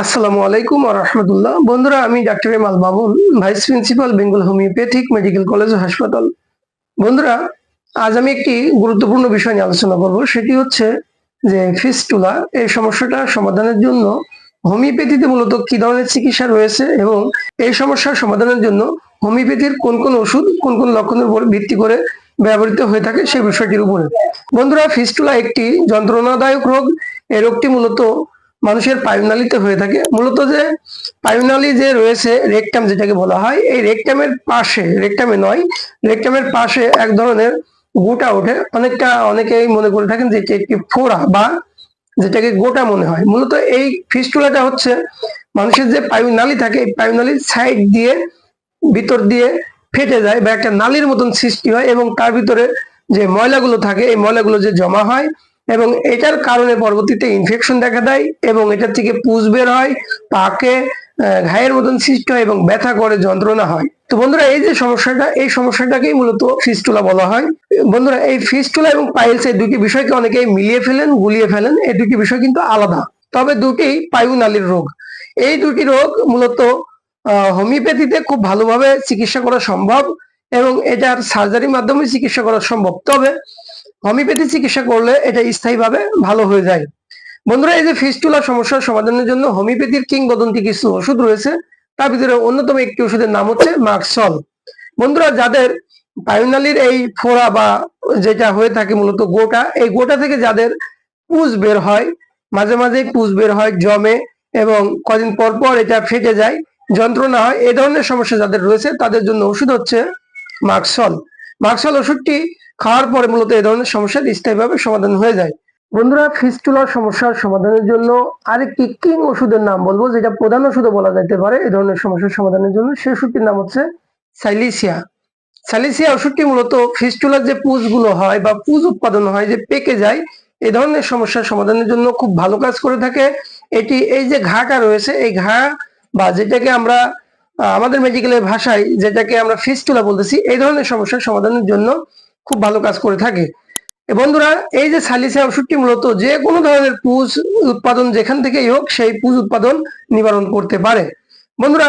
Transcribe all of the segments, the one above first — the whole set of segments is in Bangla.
আসসালামু আলাইকুম রহমতুল্লাহ। বন্ধুরা, আমি doctor Emal Babul, vice principal, Bengal homeopathic medical college হাসপাতাল। বন্ধুরা, আজ আমি একটি গুরুত্বপূর্ণ বিষয় নিয়ে আলোচনা করব, সেটি হচ্ছে যে ফিস্টুলা, এই সমস্যাটা সমাধানের জন্য হোমিওপ্যাথিতে মূলত কি ধরনের চিকিৎসা রয়েছে এবং এই সমস্যার সমাধানের জন্য হোমিওপ্যাথির কোন কোন ওষুধ, কোন কোন লক্ষণের উপর ভিত্তি করে ব্যবহৃত হয়ে থাকে সেই বিষয়টির উপরে। বন্ধুরা, ফিস্টুলা একটি যন্ত্রণাদায়ক রোগ, এই রোগটি মূলত মানুষের পায়ুনালীতে হয়ে থাকে। মূলত যে পায়ুনালী যে রয়েছে, রেকটাম যেটাকে বলা হয়, এই রেকটামের পাশে, রেকটামে নয়, রেকটামের পাশে এক ধরনের গোটা ওঠে। অনেকটা অনেকেই মনে করে থাকেন যে এটি একটি ফোড়া বা যেটাকে গোটা মনে হয়। মূলত এই ফিস্টুলাটা হচ্ছে মানুষের যে পায়ুনালী থাকে, এই পায়ুনালীর সাইড দিয়ে, ভিতর দিয়ে ফেটে যায় বা একটা নালির মতন সৃষ্টি হয় এবং তার ভিতরে যে ময়লাগুলো থাকে, এই ময়লাগুলো যে জমা হয় এবং এটার কারণে পরবর্তীতে ইনফেকশন দেখা দেয় এবং এটার থেকে পুষ বের হয়, পাকে ঘায়ের মতন সৃষ্টি হয় এবং ব্যথা করে, যন্ত্রণা হয়। তো বন্ধুরা, এই যে সমস্যাটা, এই সমস্যাটাকেই মূলত ফিস্টুলা বলা হয়। বন্ধুরা, এই ফিস্টুলা এবং পাইলস এই দুটি বিষয়কে অনেকেই মিলিয়ে ফেলেন, গুলিয়ে ফেলেন, এই দুটি বিষয় কিন্তু আলাদা। তবে দুটি পায়ুনালীর রোগ। এই দুটি রোগ মূলত হোমিওপ্যাথিতে খুব ভালোভাবে চিকিৎসা করা সম্ভব এবং এটার সার্জারির মাধ্যমে চিকিৎসা করা সম্ভব। তবে হোমিওপ্যাথি চিকিৎসা করলে এটা স্থায়ীভাবে ভালো হয়ে যায়। বন্ধুরা, এই যে ফিস্টুলা সমস্যার সমাধানের জন্য হোমিওপ্যাথির কিংবদন্তি কিছু ওষুধ রয়েছে। তার ভিতরে অন্যতম একটি ওষুধের নাম হচ্ছে মার্কসল বন্ধুরা, যাদের পায়ুনালির এই ফোড়া বা যেটা হয়ে থাকে মূলত গোটা, এই গোটা থেকে যাদের পুজ বের হয়, মাঝে মাঝে পুজ বের হয়, জমে এবং কদিন পর পর এটা ফেটে যায়, যন্ত্রণা হয় এই ধরনের সমস্যা যাদের রয়েছে, তাদের জন্য ওষুধ হচ্ছে মার্কসল মার্কসল ওষুধটি খাওয়ার পরে মূলত এই ধরনের সমস্যার স্থায়ীভাবে সমাধান হয়ে যায়। বন্ধুরা, ফিস্টুলার সমস্যার সমাধানের জন্য আরেকটি কিং ওষুধের নাম বলব, যেটা প্রধান ওষুধও বলা যেতে পারে এই ধরনের সমস্যার সমাধানের জন্য। সেই ওষুধটির নাম হচ্ছে সাইলিসিয়া সাইলিসিয়া ওষুধটি মূলত ফিস্টুলার যে পুজগুলো হয় বা পুজ উৎপাদন হয়, যে পেকে যায়, এ ধরনের সমস্যার সমাধানের জন্য খুব ভালো কাজ করে থাকে। এটি এই যে ঘাটা রয়েছে, এই ঘা বা যেটাকে আমরা আমাদের মেডিকেলের ভাষায় যেটাকে আমরা ফিস্টুলা বলতেছি, এই ধরনের সমস্যার সমাধানের জন্য খুব ভালো কাজ করে থাকে। বন্ধুরা, এই যে সালিসিয়া ওষুধটি মূলত যে কোনো ধরনের পুজ উৎপাদন যেখান থেকেই হোক, সেই পুজ উৎপাদন নিবারণ করতে পারে। বন্ধুরা,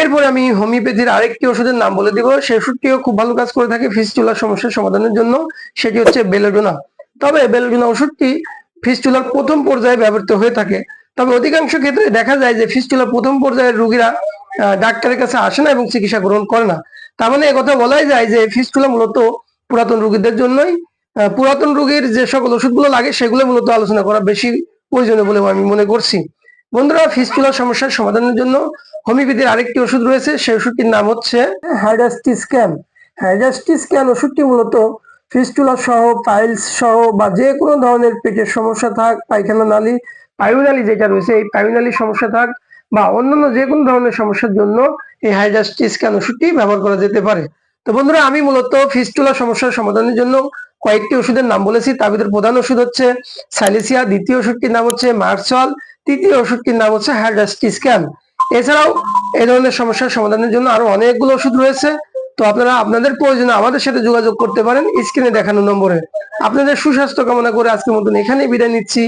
এরপরে আমি হোমিওপ্যাথির আরেকটি ওষুধের নাম বলে দিব। সেই ওষুধটিও খুব ভালো কাজ করে থাকে ফিস্টুলার সমস্যার সমাধানের জন্য। সেটি হচ্ছে বেলোডোনা। তবে বেলোডোনা ওষুধটি ফিস্টুলার প্রথম পর্যায়ে ব্যবহৃত হয়ে থাকে। তবে অধিকাংশ ক্ষেত্রে দেখা যায় যে ফিস্টুলার প্রথম পর্যায়ের রোগীরা ডাক্তারের কাছে আসে না এবং চিকিৎসা গ্রহণ করে না। তার মানে একথা বলাই যায় যে ফিস্টুলা মূলত পুরাতন রুগীদের জন্যই পুরাতন রোগীর যে সকল ওষুধগুলো লাগে সেগুলো মূলত আলোচনা করা বেশি প্রয়োজনীয় বলে আমি মনে করছি। বন্ধুরা ফিস্টুলার সমস্যার সমাধানের জন্য হোমিওপ্যাথির আরেকটি ওষুধ রয়েছে, সেই ওষুধটির নাম হচ্ছে হাইডাস্টিস্ক্যান হাইডাস্টিস্ক্যান ওষুধটি মূলত ফিস্টুলা সহ, পাইলস সহ বা যে কোনো ধরনের পেটের সমস্যা থাক, পায়খানা নালী, পায়ুনালী যেটা রয়েছে, এই পায়ুনালী সমস্যা থাক বা অন্যান্য যে কোনো ধরনের সমস্যার জন্য এই হাইডাস্টিস্ক্যান ওষুধটি ব্যবহার করা যেতে পারে। তো বন্ধুরা, আমি মূলত ফিস্টুলা সমস্যার সমাধানের জন্য কয়েকটি ওষুধের নাম বলেছি। তার ভিতরে প্রধান ওষুধ হচ্ছে সাইলেসিয়া, দ্বিতীয় ওষুধটির নাম হচ্ছে মার্সল, তৃতীয় ওষুধটির নাম হচ্ছে হাইডাস্টিস্ক্যান এছাড়াও এই ধরনের সমস্যার সমাধানের জন্য আরও অনেকগুলো ওষুধ রয়েছে। তো আপনারা আপনাদের প্রয়োজনে আমাদের সাথে যোগাযোগ করতে পারেন স্ক্রিনে দেখানো নম্বরে। আপনাদের সুস্বাস্থ্য কামনা করে আজকের মতন এখানেই বিদায় নিচ্ছি।